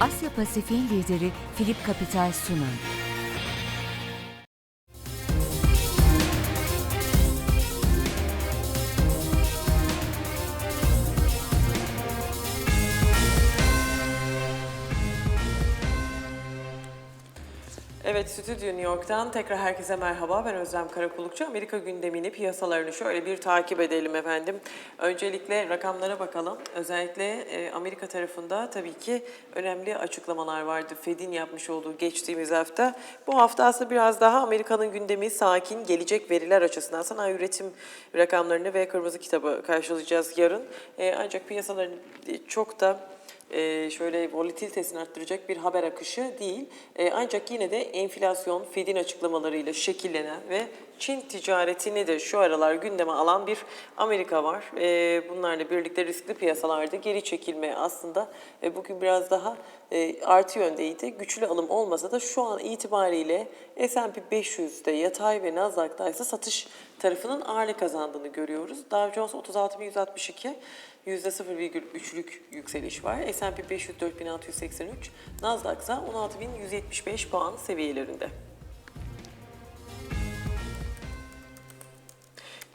Asya Pasifik'in lideri Philip Capital sunar. Stüdyo New York'tan tekrar herkese merhaba. Ben Özlem Karakulukçu. Amerika gündemini, piyasalarını şöyle bir takip edelim efendim. Öncelikle rakamlara bakalım. Özellikle e, Amerika tarafında tabii ki önemli açıklamalar vardı. Fed'in yapmış olduğu geçtiğimiz hafta. Bu hafta aslında biraz daha Amerika'nın gündemi sakin, gelecek veriler açısından sanayi üretim rakamlarını ve kırmızı kitabı karşılayacağız yarın. E, ancak piyasaların çok da e, şöyle volatilitesini arttıracak bir haber akışı değil. E, ancak yine de enflasyon, Fed'in açıklamalarıyla şekillenen ve Çin ticaretini de şu aralar gündeme alan bir Amerika var. E, bunlarla birlikte riskli piyasalarda geri çekilme aslında e, bugün biraz daha e, artı yöndeydi. Güçlü alım olmasa da şu an itibariyle S&P 500'de yatay ve Nasdaq'ta ise satış tarafının ağırlık kazandığını görüyoruz. Dow Jones 36.162, %0,3'lük yükseliş var. S&P 500 4683, Nasdaq ise 16.175 puan seviyelerinde.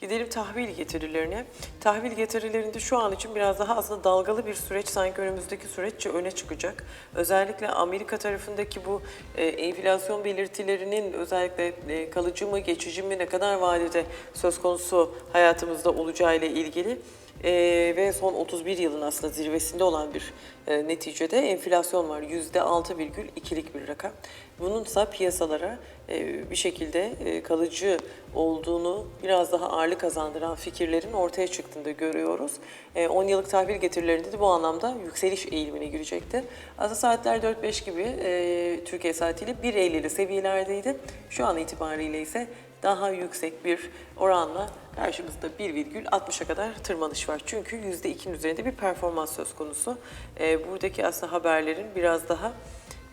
Gidelim tahvil getirilerine. Tahvil getirilerinde şu an için biraz daha aslında dalgalı bir süreç sanki önümüzdeki süreççe öne çıkacak. Özellikle Amerika tarafındaki bu e, enflasyon belirtilerinin özellikle e, kalıcı mı geçici mi ne kadar vadede söz konusu hayatımızda olacağı ile ilgili e, ve son 31 yılın aslında zirvesinde olan bir e, neticede enflasyon var. %6,2'lik bir rakam. Bununsa piyasalara e, bir şekilde e, kalıcı olduğunu biraz daha ağırlık kazandıran fikirlerin ortaya çıktığını da görüyoruz. E, 10 yıllık tahvil getirilerinde de bu anlamda yükseliş eğilimine girecekti. Aslında saatler 4-5 gibi e, Türkiye saatiyle 1.50'li seviyelerdeydi. Şu an itibariyle ise daha yüksek bir oranla karşımızda 1,60'a kadar tırmanış var. Çünkü %2'nin üzerinde bir performans söz konusu. Ee, buradaki aslında haberlerin biraz daha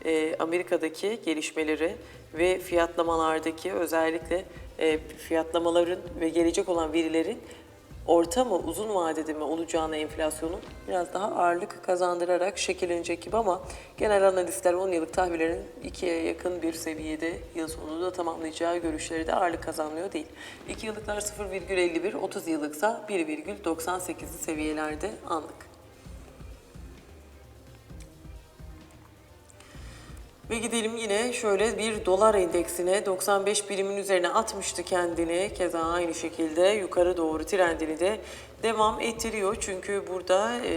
e, Amerika'daki gelişmeleri ve fiyatlamalardaki özellikle e, fiyatlamaların ve gelecek olan verilerin orta mı uzun vadede mi olacağına enflasyonun biraz daha ağırlık kazandırarak şekillenecek gibi ama genel analistler 10 yıllık tahvillerin 2'ye yakın bir seviyede yıl sonunu da tamamlayacağı görüşleri de ağırlık kazanmıyor değil. 2 yıllıklar 0,51, 30 yıllıksa 1,98'li seviyelerde anlık. Ve gidelim yine şöyle bir dolar endeksine 95 birimin üzerine atmıştı kendini. Keza aynı şekilde yukarı doğru trendini de devam ettiriyor. Çünkü burada e,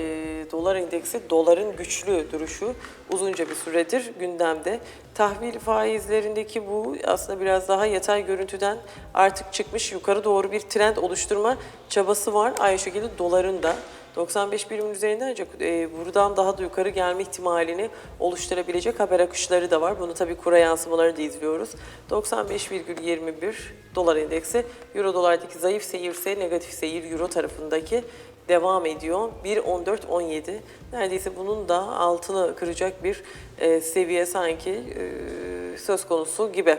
dolar endeksi doların güçlü duruşu uzunca bir süredir gündemde. Tahvil faizlerindeki bu aslında biraz daha yatay görüntüden artık çıkmış yukarı doğru bir trend oluşturma çabası var. Aynı şekilde doların da 95 birimin üzerinde ancak e, buradan daha da yukarı gelme ihtimalini oluşturabilecek haber akışları da var. Bunu tabii kura yansımaları da izliyoruz. 95,21 dolar endeksi, euro dolardaki zayıf seyirse negatif seyir euro tarafındaki devam ediyor. 1.14.17 neredeyse bunun da altını kıracak bir e, seviye sanki e, söz konusu gibi.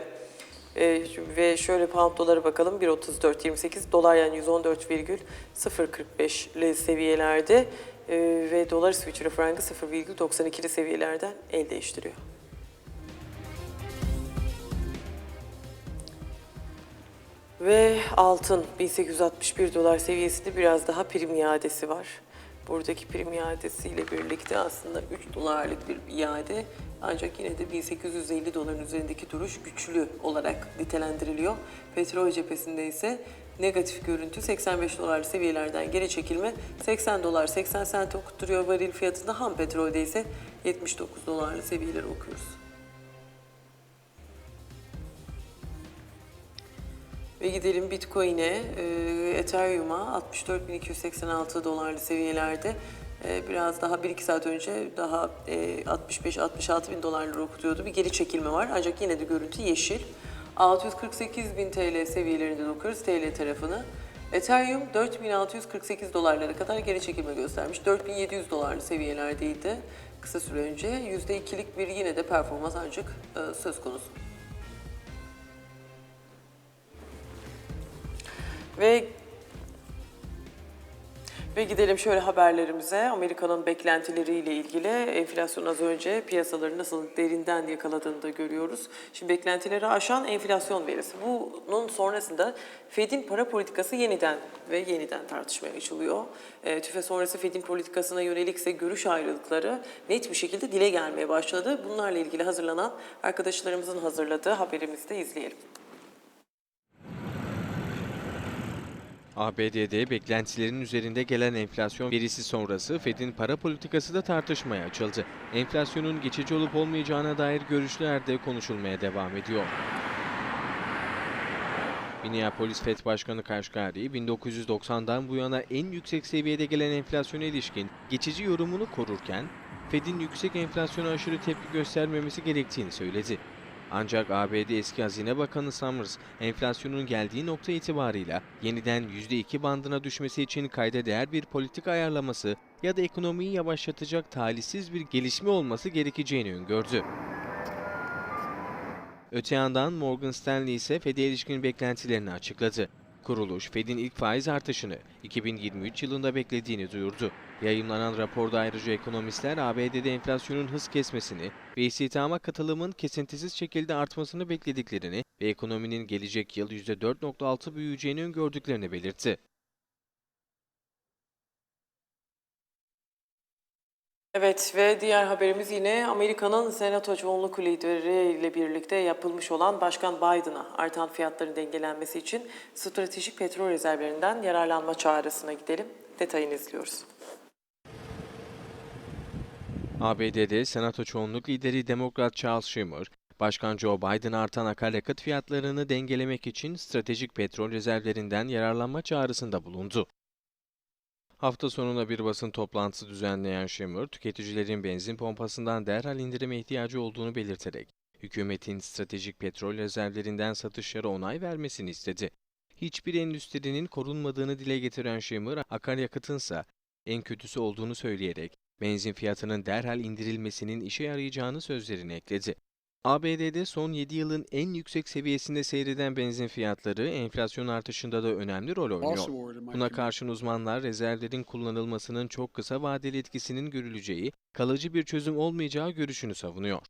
Ee, ve şöyle pound dolara bakalım 1.34.28 dolar yani 114,045'li seviyelerde Ee, ve dolar İsviçre frangı 0,92'li seviyelerden el değiştiriyor. Ve altın 1861 dolar seviyesinde biraz daha prim iadesi var. Buradaki prim iadesiyle birlikte aslında 3 dolarlık bir iade ancak yine de 1850 doların üzerindeki duruş güçlü olarak nitelendiriliyor. Petrol cephesinde ise negatif görüntü 85 dolar seviyelerden geri çekilme 80 dolar 80 sent okutturuyor varil fiyatında ham petrolde ise 79 dolarlı seviyeleri okuyoruz. Ve gidelim Bitcoin'e, e, Ethereum'a 64.286 dolarlı seviyelerde e, biraz daha 1-2 saat önce daha e, 65-66 bin dolarları okutuyordu. Bir geri çekilme var ancak yine de görüntü yeşil. 648 bin TL seviyelerinde okuyoruz TL tarafını. Ethereum 4648 dolarlara kadar geri çekilme göstermiş. 4700 dolarlı seviyelerdeydi kısa süre önce. %2'lik bir yine de performans ancak söz konusu. Ve Ve gidelim şöyle haberlerimize. Amerika'nın beklentileriyle ilgili enflasyon az önce piyasaları nasıl derinden yakaladığını da görüyoruz. Şimdi beklentileri aşan enflasyon verisi. Bunun sonrasında Fed'in para politikası yeniden ve yeniden tartışmaya açılıyor. E, tüfe sonrası Fed'in politikasına yönelikse görüş ayrılıkları net bir şekilde dile gelmeye başladı. Bunlarla ilgili hazırlanan arkadaşlarımızın hazırladığı haberimizi de izleyelim. ABD'de beklentilerin üzerinde gelen enflasyon verisi sonrası Fed'in para politikası da tartışmaya açıldı. Enflasyonun geçici olup olmayacağına dair görüşler de konuşulmaya devam ediyor. Minneapolis Fed Başkanı Kaşgari, 1990'dan bu yana en yüksek seviyede gelen enflasyona ilişkin geçici yorumunu korurken, Fed'in yüksek enflasyona aşırı tepki göstermemesi gerektiğini söyledi. Ancak ABD eski Hazine Bakanı Summers, enflasyonun geldiği nokta itibarıyla yeniden %2 bandına düşmesi için kayda değer bir politika ayarlaması ya da ekonomiyi yavaşlatacak talihsiz bir gelişme olması gerekeceğini öngördü. Öte yandan Morgan Stanley ise Fed'e ilişkin beklentilerini açıkladı. Kuruluş, Fed'in ilk faiz artışını 2023 yılında beklediğini duyurdu. Yayınlanan raporda ayrıca ekonomistler ABD'de enflasyonun hız kesmesini ve istihdama katılımın kesintisiz şekilde artmasını beklediklerini ve ekonominin gelecek yıl %4.6 büyüyeceğini öngördüklerini belirtti. Evet ve diğer haberimiz yine Amerika'nın senato çoğunluk lideri ile birlikte yapılmış olan Başkan Biden'a artan fiyatların dengelenmesi için stratejik petrol rezervlerinden yararlanma çağrısına gidelim. Detayını izliyoruz. ABD'de Senato çoğunluk lideri Demokrat Charles Schumer, Başkan Joe Biden artan akaryakıt fiyatlarını dengelemek için stratejik petrol rezervlerinden yararlanma çağrısında bulundu. Hafta sonuna bir basın toplantısı düzenleyen Schumer, tüketicilerin benzin pompasından derhal indirime ihtiyacı olduğunu belirterek, hükümetin stratejik petrol rezervlerinden satışlara onay vermesini istedi. Hiçbir endüstrinin korunmadığını dile getiren Schumer, akaryakıtınsa en kötüsü olduğunu söyleyerek, benzin fiyatının derhal indirilmesinin işe yarayacağını sözlerine ekledi. ABD'de son 7 yılın en yüksek seviyesinde seyreden benzin fiyatları enflasyon artışında da önemli rol oynuyor. Buna karşın uzmanlar rezervlerin kullanılmasının çok kısa vadeli etkisinin görüleceği, kalıcı bir çözüm olmayacağı görüşünü savunuyor.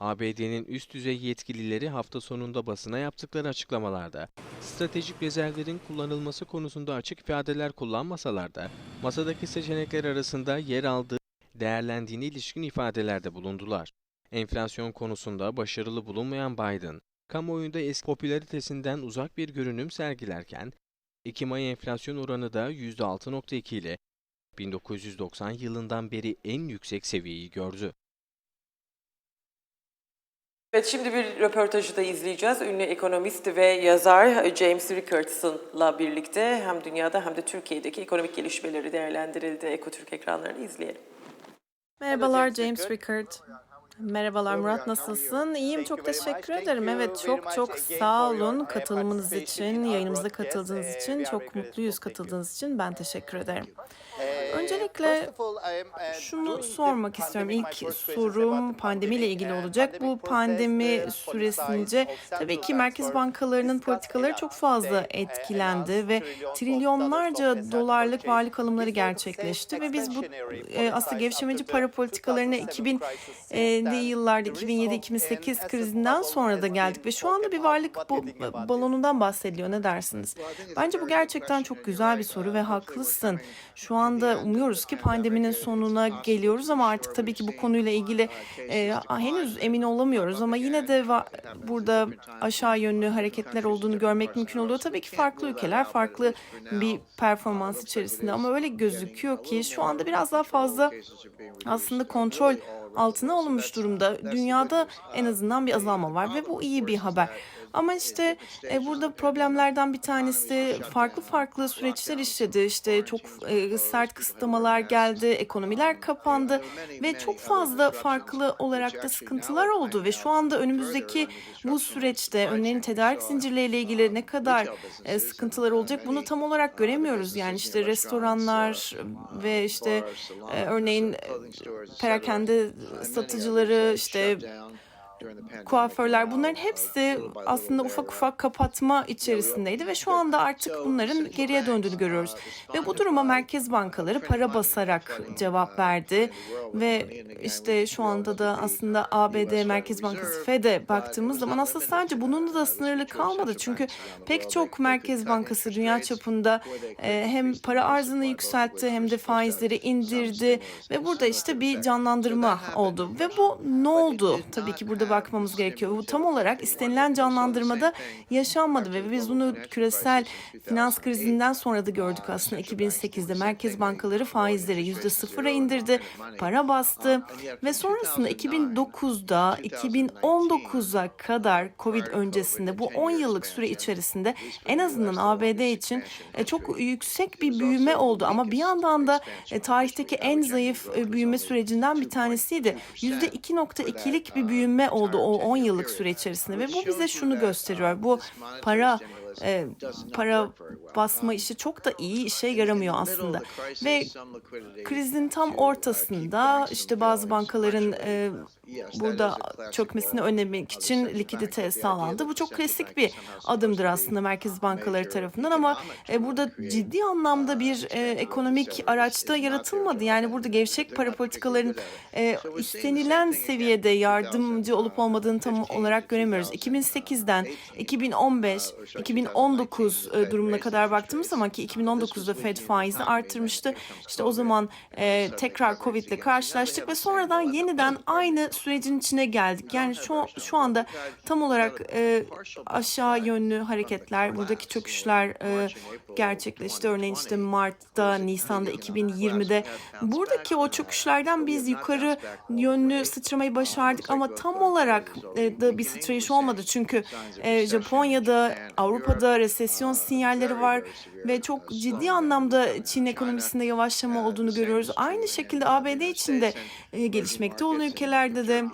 ABD'nin üst düzey yetkilileri hafta sonunda basına yaptıkları açıklamalarda, stratejik rezervlerin kullanılması konusunda açık ifadeler kullanmasalar da, masadaki seçenekler arasında yer aldığı değerlendiğine ilişkin ifadelerde bulundular. Enflasyon konusunda başarılı bulunmayan Biden, kamuoyunda eski popülaritesinden uzak bir görünüm sergilerken, Ekim ayı enflasyon oranı da %6.2 ile 1990 yılından beri en yüksek seviyeyi gördü. Evet şimdi bir röportajı da izleyeceğiz. Ünlü ekonomist ve yazar James Rickardson'la birlikte hem dünyada hem de Türkiye'deki ekonomik gelişmeleri değerlendirildi. Ekotürk ekranlarını izleyelim. Merhabalar James Rickard. Merhabalar Murat nasılsın? İyiyim çok teşekkür ederim. Evet çok çok sağ olun katılımınız için, yayınımıza katıldığınız için. Çok mutluyuz katıldığınız için. Ben teşekkür ederim. Öncelikle şunu sormak istiyorum. İlk sorum pandemiyle ilgili olacak. Bu pandemi süresince tabii ki merkez bankalarının politikaları çok fazla etkilendi ve trilyonlarca dolarlık varlık alımları gerçekleşti ve biz bu e, aslında gevşemeci para politikalarına 2000'li yıllarda 2007-2008 krizinden sonra da geldik ve şu anda bir varlık bo- balonundan bahsediliyor. Ne dersiniz? Bence bu gerçekten çok güzel bir soru ve haklısın. Şu anda umuyoruz ki pandeminin sonuna geliyoruz ama artık tabii ki bu konuyla ilgili e, henüz emin olamıyoruz ama yine de burada aşağı yönlü hareketler olduğunu görmek mümkün oluyor. Tabii ki farklı ülkeler farklı bir performans içerisinde ama öyle gözüküyor ki şu anda biraz daha fazla aslında kontrol altına alınmış durumda. Dünyada en azından bir azalma var ve bu iyi bir haber. Ama işte e, burada problemlerden bir tanesi farklı farklı süreçler işledi. İşte çok e, sert kısıtlamalar geldi, ekonomiler kapandı ve çok fazla farklı olarak da sıkıntılar oldu ve şu anda önümüzdeki bu süreçte önlerin tedarik zincirleriyle ilgili ne kadar e, sıkıntılar olacak bunu tam olarak göremiyoruz. Yani işte restoranlar ve işte e, örneğin e, perakende satıcıları işte kuaförler bunların hepsi aslında ufak ufak kapatma içerisindeydi ve şu anda artık bunların geriye döndüğünü görüyoruz. Ve bu duruma merkez bankaları para basarak cevap verdi ve işte şu anda da aslında ABD Merkez Bankası Fed'e baktığımız zaman aslında sadece bununla da sınırlı kalmadı. Çünkü pek çok merkez bankası dünya çapında e, hem para arzını yükseltti hem de faizleri indirdi ve burada işte bir canlandırma oldu. Ve bu ne oldu? Tabii ki burada bakmamız gerekiyor. Bu tam olarak istenilen canlandırmada yaşanmadı ve biz bunu küresel finans krizinden sonra da gördük aslında. 2008'de merkez bankaları faizleri yüzde sıfıra indirdi, para bastı ve sonrasında 2009'da 2019'a kadar Covid öncesinde bu 10 yıllık süre içerisinde en azından ABD için e, çok yüksek bir büyüme oldu. Ama bir yandan da e, tarihteki en zayıf e, büyüme sürecinden bir tanesiydi. %2.2'lik bir büyüme oldu o 10 yıllık süre içerisinde ve bu bize şunu gösteriyor. Bu para e, para basma işi çok da iyi işe yaramıyor aslında. Ve krizin tam ortasında işte bazı bankaların e, burada çökmesini önlemek için likidite sağlandı. Bu çok klasik bir adımdır aslında merkez bankaları tarafından ama e, burada ciddi anlamda bir e, ekonomik araçta yaratılmadı. Yani burada gevşek para politikalarının e, istenilen seviyede yardımcı olup olmadığını tam olarak göremiyoruz. 2008'den 2015, 2019 e, durumuna kadar baktığımız zaman ki 2019'da Fed faizi artırmıştı. İşte o zaman e, tekrar Covid ile karşılaştık ve sonradan yeniden aynı sürecin içine geldik. Yani şu şu anda tam olarak e, aşağı yönlü hareketler, buradaki çöküşler e, gerçekleşti. Örneğin işte Mart'ta, Nisan'da 2020'de buradaki o çöküşlerden biz yukarı yönlü sıçramayı başardık ama tam olarak e, da bir sıçrayış olmadı. Çünkü e, Japonya'da, Avrupa'da resesyon sinyalleri var ve çok ciddi anlamda Çin ekonomisinde yavaşlama olduğunu görüyoruz. Aynı şekilde ABD içinde e, gelişmekte olan ülkelerde de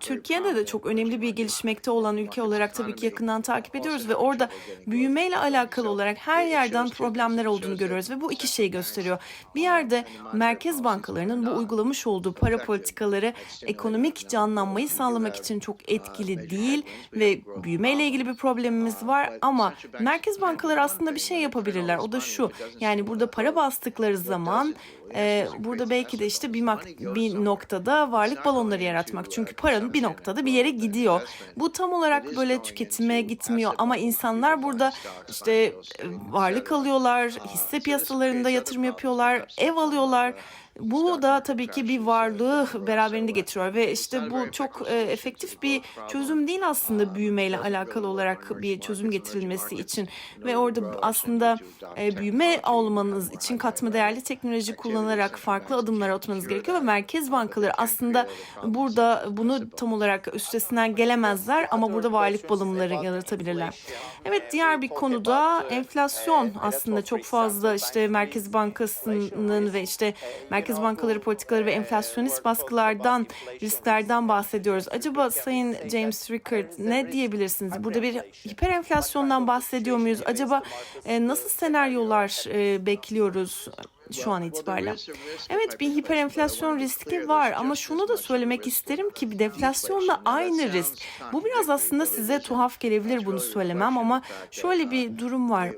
Türkiye'de de çok önemli bir gelişmekte olan ülke olarak tabii ki yakından takip ediyoruz ve orada büyümeyle alakalı olarak her yerden problemler olduğunu görüyoruz ve bu iki şeyi gösteriyor. Bir yerde merkez bankalarının bu uygulamış olduğu para politikaları ekonomik canlanmayı sağlamak için çok etkili değil ve büyümeyle ilgili bir problemimiz var ama merkez bankaları aslında bir şey yapabilirler. O da şu yani burada para bastıkları zaman e, burada belki de işte bir, bir noktada varlık balonları yaratmak. Çünkü paranın bir noktada bir yere gidiyor. Bu tam olarak böyle tüketime gitmiyor ama insanlar burada işte e, varlık alıyorlar, hisse piyasalarında yatırım yapıyorlar, ev alıyorlar. Bu da tabii ki bir varlığı beraberinde getiriyor ve işte bu çok e, efektif bir çözüm değil aslında büyümeyle alakalı olarak bir çözüm getirilmesi için ve orada aslında e, büyüme olmanız için katma değerli teknoloji kullanarak farklı adımlar atmanız gerekiyor ve merkez bankaları aslında burada bunu tam olarak üstesinden gelemezler ama burada varlık balımları yaratabilirler. Evet diğer bir konuda enflasyon aslında çok fazla işte Merkez Bankası'nın ve işte merkez bankaları politikaları ve enflasyonist baskılardan, risklerden bahsediyoruz. Acaba Sayın James Rickard ne diyebilirsiniz? Burada bir hiper enflasyondan bahsediyor muyuz? Acaba e, nasıl senaryolar e, bekliyoruz? şu an itibariyle. Evet bir hiper enflasyon riski var ama şunu da söylemek isterim ki bir deflasyonla aynı risk. Bu biraz aslında size tuhaf gelebilir bunu söylemem ama şöyle bir durum var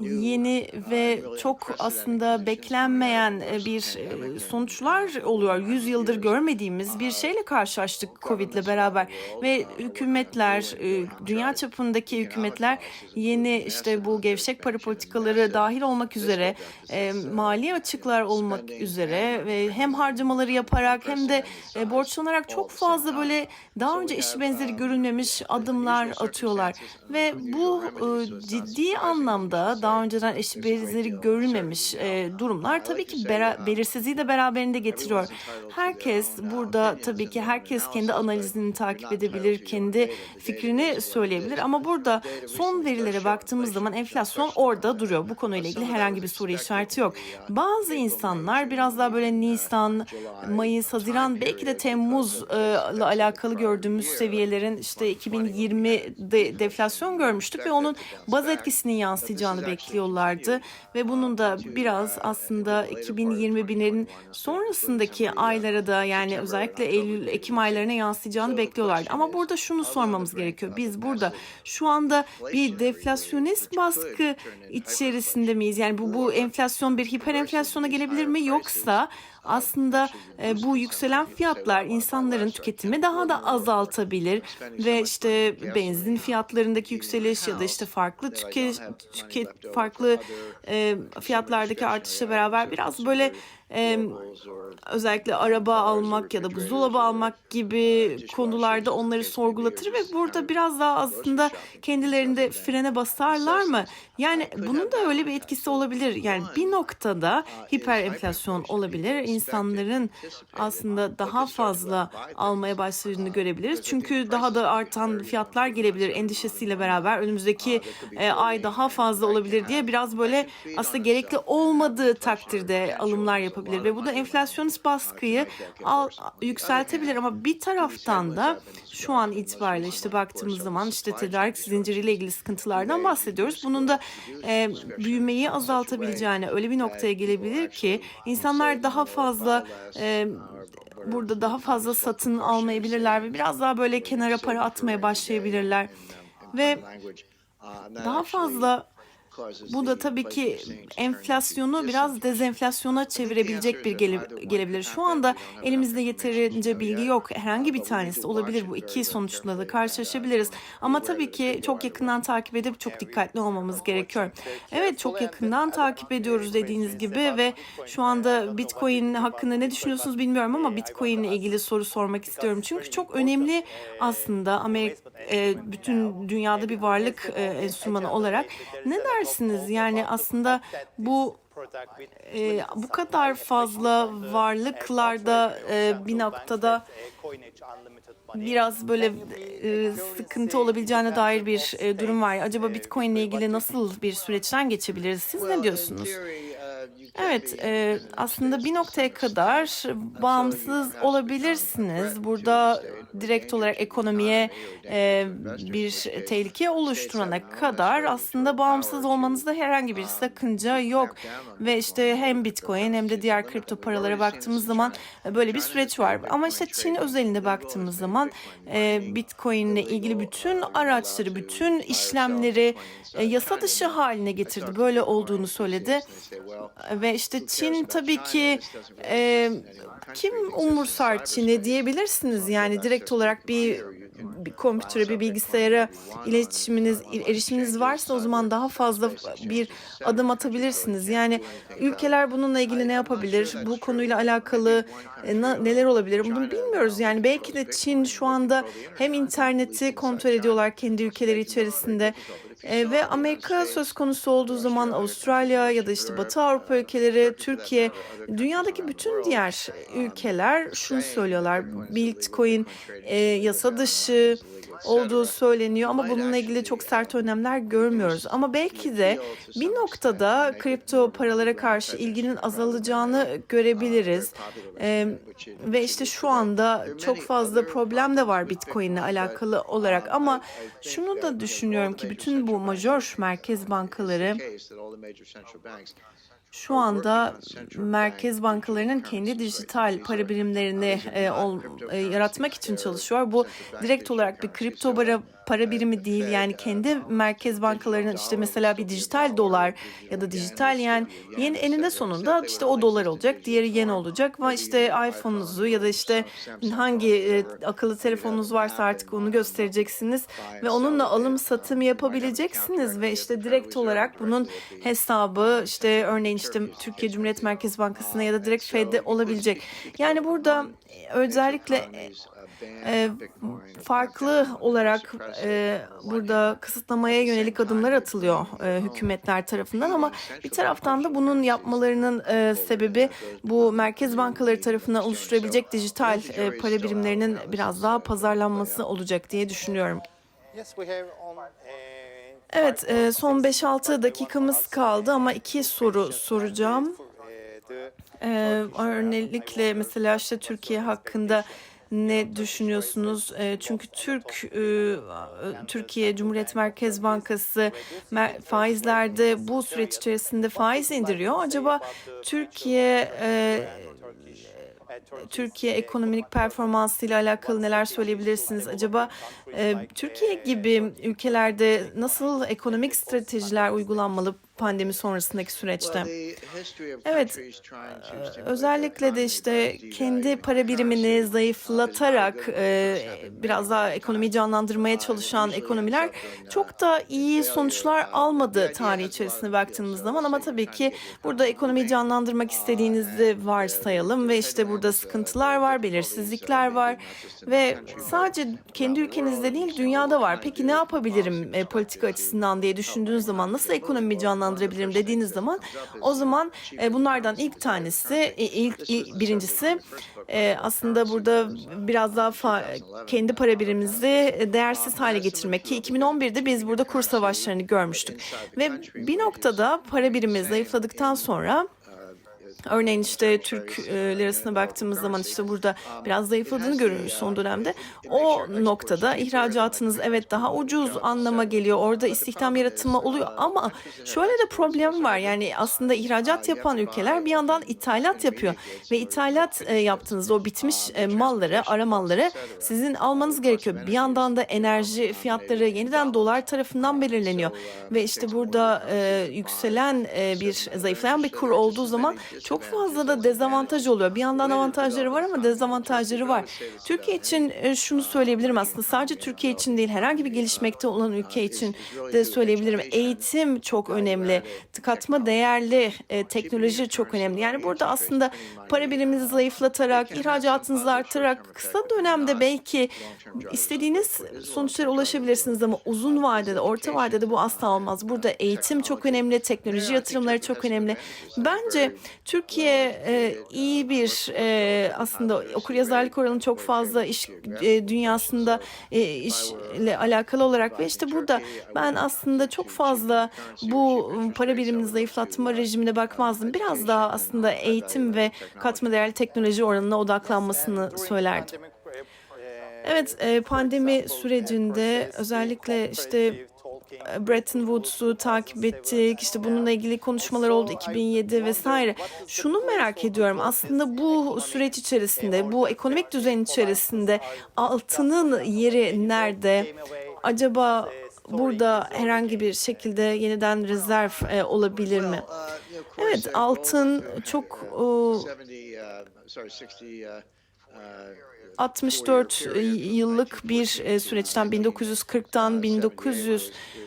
yeni ve çok aslında beklenmeyen e, bir e, sonuçlar oluyor. Yüz yıldır görmediğimiz bir şeyle karşılaştık Covid ile beraber ve hükümetler, e, dünya çapındaki hükümetler yeni işte bu gevşek para politikaları dahil olmak üzere mali açıklar olmak üzere ve hem harcamaları yaparak hem de borçlanarak çok fazla böyle daha önce eşi benzeri görülmemiş adımlar atıyorlar ve bu ciddi anlamda daha önceden eşi benzeri görülmemiş e, durumlar tabii ki bera, belirsizliği de beraberinde getiriyor. Herkes burada tabii ki herkes kendi analizini takip edebilir, kendi fikrini söyleyebilir ama burada son verilere baktığımız zaman enflasyon orada duruyor. Bu konuyla ilgili herhangi bir soru işareti yok. Bazı insanlar biraz daha böyle Nisan, Mayıs, Haziran belki de Temmuz'la alakalı gördüğümüz seviyelerin işte 2020'de deflasyon görmüştük ve onun baz etkisinin yansıyacağını bekliyoruz bekliyorlardı ve bunun da biraz aslında 2021'in sonrasındaki aylara da yani özellikle Eylül Ekim aylarına yansıyacağını bekliyorlardı. Ama burada şunu sormamız gerekiyor. Biz burada şu anda bir deflasyonist baskı içerisinde miyiz? Yani bu bu enflasyon bir hiperenflasyona gelebilir mi yoksa aslında e, bu yükselen fiyatlar insanların tüketimi daha da azaltabilir ve işte benzin fiyatlarındaki yükseliş ya da işte farklı tüke, tüket farklı e, fiyatlardaki artışla beraber biraz böyle e, özellikle araba almak ya da buzdolabı almak gibi konularda onları sorgulatır ve burada biraz daha aslında kendilerinde frene basarlar mı? Yani bunun da öyle bir etkisi olabilir. Yani bir noktada hiper enflasyon olabilir. İnsanların aslında daha fazla almaya başladığını görebiliriz. Çünkü daha da artan fiyatlar gelebilir endişesiyle beraber önümüzdeki e, ay daha fazla olabilir diye biraz böyle aslında gerekli olmadığı takdirde alımlar yapabilir ve bu da enflasyonist baskıyı al, yükseltebilir. Ama bir taraftan da şu an itibariyle işte baktığımız zaman işte tedarik zinciriyle ilgili sıkıntılardan bahsediyoruz. Bunun da e, büyümeyi azaltabileceğine öyle bir noktaya gelebilir ki insanlar daha fazla e, burada daha fazla satın almayabilirler ve biraz daha böyle kenara para atmaya başlayabilirler. Ve daha fazla bu da tabii ki enflasyonu biraz dezenflasyona çevirebilecek bir gele- gelebilir. Şu anda elimizde yeterince bilgi yok. Herhangi bir tanesi olabilir. Bu iki sonuçla da karşılaşabiliriz. Ama tabii ki çok yakından takip edip çok dikkatli olmamız gerekiyor. Evet çok yakından takip ediyoruz dediğiniz gibi ve şu anda Bitcoin hakkında ne düşünüyorsunuz bilmiyorum ama Bitcoin ile ilgili soru sormak istiyorum. Çünkü çok önemli aslında Amerika bütün dünyada bir varlık e, enstrümanı olarak. Ne dersiniz? Yani aslında bu e, bu kadar fazla varlıklarda e, bir noktada biraz böyle e, sıkıntı olabileceğine dair bir e, durum var. Acaba Bitcoin ile ilgili nasıl bir süreçten geçebiliriz? Siz ne diyorsunuz? Evet, e, aslında bir noktaya kadar bağımsız olabilirsiniz. Burada direkt olarak ekonomiye e, bir tehlike oluşturana kadar aslında bağımsız olmanızda herhangi bir sakınca yok. Ve işte hem Bitcoin hem de diğer kripto paralara baktığımız zaman böyle bir süreç var. Ama işte Çin özelinde baktığımız zaman e, Bitcoin ile ilgili bütün araçları, bütün işlemleri e, yasa dışı haline getirdi. Böyle olduğunu söyledi. Ve işte Çin tabii ki e, kim umursar Çin'i diyebilirsiniz. Yani direkt olarak bir, bir kompütere, bir bilgisayara iletişiminiz, erişiminiz varsa o zaman daha fazla bir adım atabilirsiniz. Yani ülkeler bununla ilgili ne yapabilir? Bu konuyla alakalı e, neler olabilir? Bunu bilmiyoruz. Yani belki de Çin şu anda hem interneti kontrol ediyorlar kendi ülkeleri içerisinde e, ve Amerika söz konusu olduğu zaman Avustralya ya da işte Batı Avrupa ülkeleri, Türkiye, dünyadaki bütün diğer ülkeler şunu söylüyorlar. Bitcoin e, yasa dışı olduğu söyleniyor ama bununla ilgili çok sert önlemler görmüyoruz. Ama belki de bir noktada kripto paralara karşı ilginin azalacağını görebiliriz. E, ve işte şu anda çok fazla problem de var Bitcoin ile alakalı olarak. Ama şunu da düşünüyorum ki bütün bu major merkez bankaları şu anda merkez bankalarının kendi dijital para birimlerini e, ol, e, yaratmak için çalışıyor. Bu direkt olarak bir kripto para, para birimi değil. Yani kendi merkez bankalarının işte mesela bir dijital dolar ya da dijital yen yeni eninde sonunda işte o dolar olacak, diğeri yen olacak ve işte iPhone'unuzu ya da işte hangi e, akıllı telefonunuz varsa artık onu göstereceksiniz ve onunla alım satım yapabileceksiniz ve işte direkt olarak bunun hesabı işte örneğin işte Türkiye Cumhuriyet Merkez Bankası'na ya da direkt Fed'de olabilecek. Yani burada özellikle e, farklı olarak e, burada kısıtlamaya yönelik adımlar atılıyor e, hükümetler tarafından ama bir taraftan da bunun yapmalarının e, sebebi bu merkez bankaları tarafından oluşturabilecek dijital e, para birimlerinin biraz daha pazarlanması olacak diye düşünüyorum. Evet, e, son 5-6 dakikamız kaldı ama iki soru soracağım. Ee, örneğin mesela işte Türkiye hakkında ne düşünüyorsunuz? E, çünkü Türk e, Türkiye Cumhuriyet Merkez Bankası faizlerde bu süreç içerisinde faiz indiriyor. Acaba Türkiye e, Türkiye ekonomik performansıyla alakalı neler söyleyebilirsiniz? Acaba e, Türkiye gibi ülkelerde nasıl ekonomik stratejiler uygulanmalı pandemi sonrasındaki süreçte? Evet, özellikle de işte kendi para birimini zayıflatarak e, biraz daha ekonomiyi canlandırmaya çalışan ekonomiler çok da iyi sonuçlar almadı tarih içerisinde baktığımız zaman ama tabii ki burada ekonomiyi canlandırmak istediğinizi varsayalım ve işte burada sıkıntılar var, belirsizlikler var ve sadece kendi ülkenizde değil dünyada var. Peki ne yapabilirim e, politika açısından diye düşündüğünüz zaman nasıl ekonomiyi canlandırabilirim dediğiniz zaman o zaman e, bunlardan ilk tanesi ilk, ilk birincisi e, aslında burada biraz daha fa- kendi para birimimizi değersiz hale getirmek ki 2011'de biz burada kur savaşlarını görmüştük. Ve bir noktada para birimi zayıfladıktan sonra Örneğin işte Türk e, lirasına baktığımız zaman işte burada biraz zayıfladığını görüyoruz son dönemde. O noktada ihracatınız evet daha ucuz anlama geliyor. Orada istihdam yaratımı oluyor. Ama şöyle de problem var. Yani aslında ihracat yapan ülkeler bir yandan ithalat yapıyor ve ithalat e, yaptığınızda o bitmiş e, malları, ara malları sizin almanız gerekiyor. Bir yandan da enerji fiyatları yeniden dolar tarafından belirleniyor. ve işte burada yükselen bir zayıflayan bir kur olduğu zaman çok fazla da dezavantaj oluyor. Bir yandan avantajları var ama dezavantajları var. Türkiye için e, şunu söyleyebilirim aslında. sadece Türkiye için değil herhangi bir gelişmekte olan ülke için de söyleyebilirim. Eğitim çok önemli. Katma değerli e, teknoloji çok önemli. Yani burada aslında para biriminizi zayıflatarak, ihracatınızı artırarak kısa dönemde belki istediğiniz sonuçlara ulaşabilirsiniz ama uzun vadede, orta vadede bu asla olmaz. Burada eğitim çok önemli, teknoloji yatırımları çok önemli. Bence Türkiye e, iyi bir e, aslında okuryazarlık oranı çok fazla iş e, dünyasında e, işle alakalı olarak ve işte burada ben aslında çok fazla bu para birimini zayıflatma rejimine bakmazdım. Biraz daha aslında eğitim ve katma değerli teknoloji oranına odaklanmasını söylerdim. Evet, e, pandemi sürecinde özellikle işte e, Bretton Woods'u takip ettik. İşte bununla ilgili konuşmalar oldu 2007 vesaire. Şunu merak ediyorum. Aslında bu süreç içerisinde, bu ekonomik düzen içerisinde altının yeri nerede? Acaba burada herhangi bir şekilde yeniden rezerv e, olabilir mi? Evet, altın çok e, 64 yıllık bir e, süreçten 1940'tan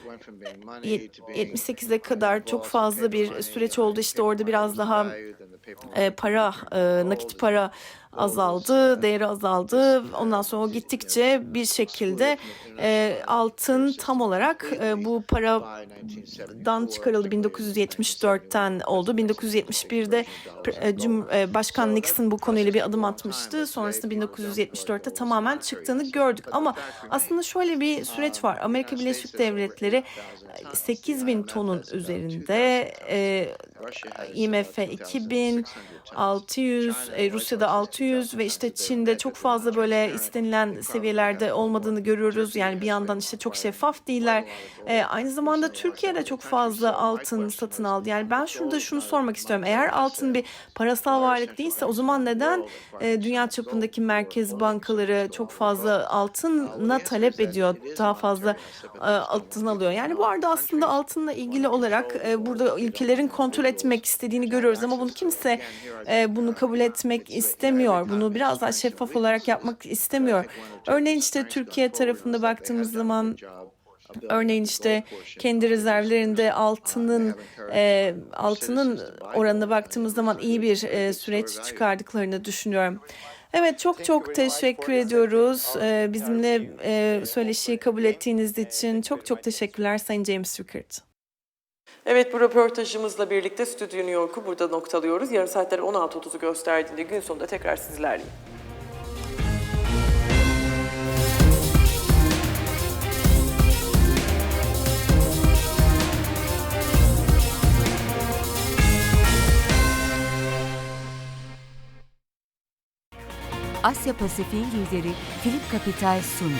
1978'e kadar çok fazla bir süreç oldu. İşte orada biraz daha e, para, e, nakit para azaldı, değeri azaldı. Ondan sonra o gittikçe bir şekilde e, altın tam olarak e, bu paradan çıkarıldı. 1974'ten oldu. 1971'de e, e, Başkan Nixon bu konuyla bir adım atmıştı. Sonrasında 1974'te tamamen çıktığını gördük. Ama aslında şöyle bir süreç var. Amerika Birleşik Devletleri 8 bin tonun üzerinde e, IMF 2000 600, e, Rusya'da 600 ve işte Çin'de çok fazla böyle istenilen seviyelerde olmadığını görüyoruz. Yani bir yandan işte çok şeffaf değiller. E, aynı zamanda Türkiye'de çok fazla altın satın aldı. Yani ben şurada şunu sormak istiyorum. Eğer altın bir parasal varlık değilse o zaman neden e, dünya çapındaki merkez bankaları çok fazla altına talep ediyor? Daha fazla e, altın alıyor. Yani bu arada aslında altınla ilgili olarak burada ülkelerin kontrol etmek istediğini görüyoruz ama bunu kimse e, bunu kabul etmek istemiyor. Bunu biraz daha şeffaf olarak yapmak istemiyor. Örneğin işte Türkiye tarafında baktığımız zaman Örneğin işte kendi rezervlerinde altının e, altının oranına baktığımız zaman iyi bir e, süreç çıkardıklarını düşünüyorum. Evet çok çok teşekkür ediyoruz. Ee, bizimle e, söyleşiyi kabul ettiğiniz için çok çok teşekkürler Sayın James Rickard. Evet bu röportajımızla birlikte Stüdyo New York'u burada noktalıyoruz. Yarın saatler 16.30'u gösterdiğinde gün sonunda tekrar sizlerleyim. Asya Pasifik'in lideri Filip Kapital sundu.